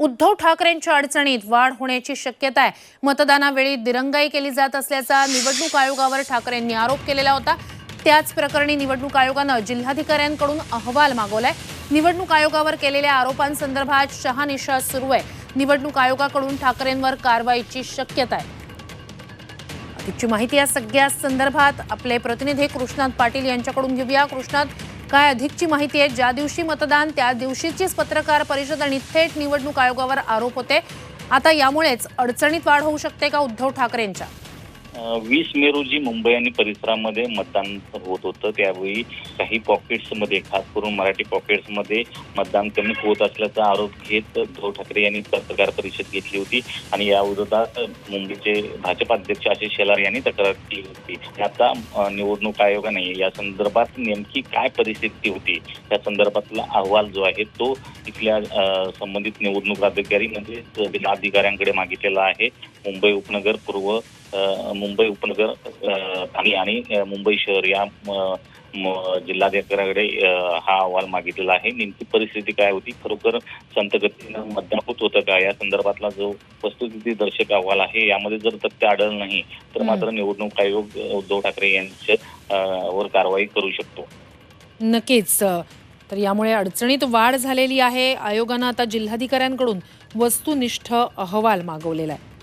उद्धव ठाकरेंच्या अडचणीत वाढ होण्याची शक्यता आहे. मतदानावेळी दिरंगाई केली जात असल्याचा निवडणूक आयोगावर ठाकरेंनी आरोप केलेला होता. त्याच प्रकरणी निवडणूक आयोगानं जिल्हाधिकाऱ्यांकडून अहवाल मागवलाय. निवडणूक आयोगावर केलेल्या आरोपांसंदर्भात शहानिशा सुरू आहे. निवडणूक आयोगाकडून ठाकरेंवर कारवाईची शक्यता आहे. अधिकची माहिती या सगळ्या संदर्भात आपले प्रतिनिधी कृष्णात पाटील यांच्याकडून घेऊया. कृष्णात काय अधिकची माहिती आहे? ज्या दिवशी मतदान त्या दिवशीचीच पत्रकार परिषद आणि थेट निवडणूक आयोगावर आरोप होते. आता यामुळेच अडचणीत वाढ होऊ शकते का उद्धव ठाकरेंच्या? वीस मे रोजी मुंबई आणि परिसरामध्ये मतदान होत होतं. त्यावेळी काही पॉकेट्समध्ये खास करून मराठी पॉकेट्समध्ये मतदान कमी होत असल्याचा आरोप घेत उद्धव ठाकरे यांनी पत्रकार परिषद घेतली होती आणि या विरोधात मुंबईचे भाजप अध्यक्ष आशिष शेलार यांनी तक्रार केली होती. आता निवडणूक आयोगाने या संदर्भात नेमकी काय परिस्थिती होती? त्या संदर्भातला अहवाल जो आहे तो इथल्या संबंधित निवडणूक अधिकारी म्हणजे जिल्हाधिकाऱ्यांकडे मागितलेला आहे. मुंबई उपनगर पूर्व मुंबई उपनगर ठाणे आणि मुंबई शहर या जिल्हाधिकाऱ्याकडे हा अहवाल मागितलेला आहे. नेमकी परिस्थिती काय होती? खरोखर संत गतीनं मतदान होत होतं का? या संदर्भातला जो वस्तुस्थिती दर्शक अहवाल आहे यामध्ये जर तथ्य आढळलं नाही तर. मात्र निवडणूक आयोग उद्धव ठाकरे यांच्या वर कारवाई करू शकतो. नक्कीच. तर यामुळे अडचणीत वाढ झालेली आहे. आयोगानं आता जिल्हाधिकाऱ्यांकडून वस्तुनिष्ठ अहवाल मागवलेला आहे.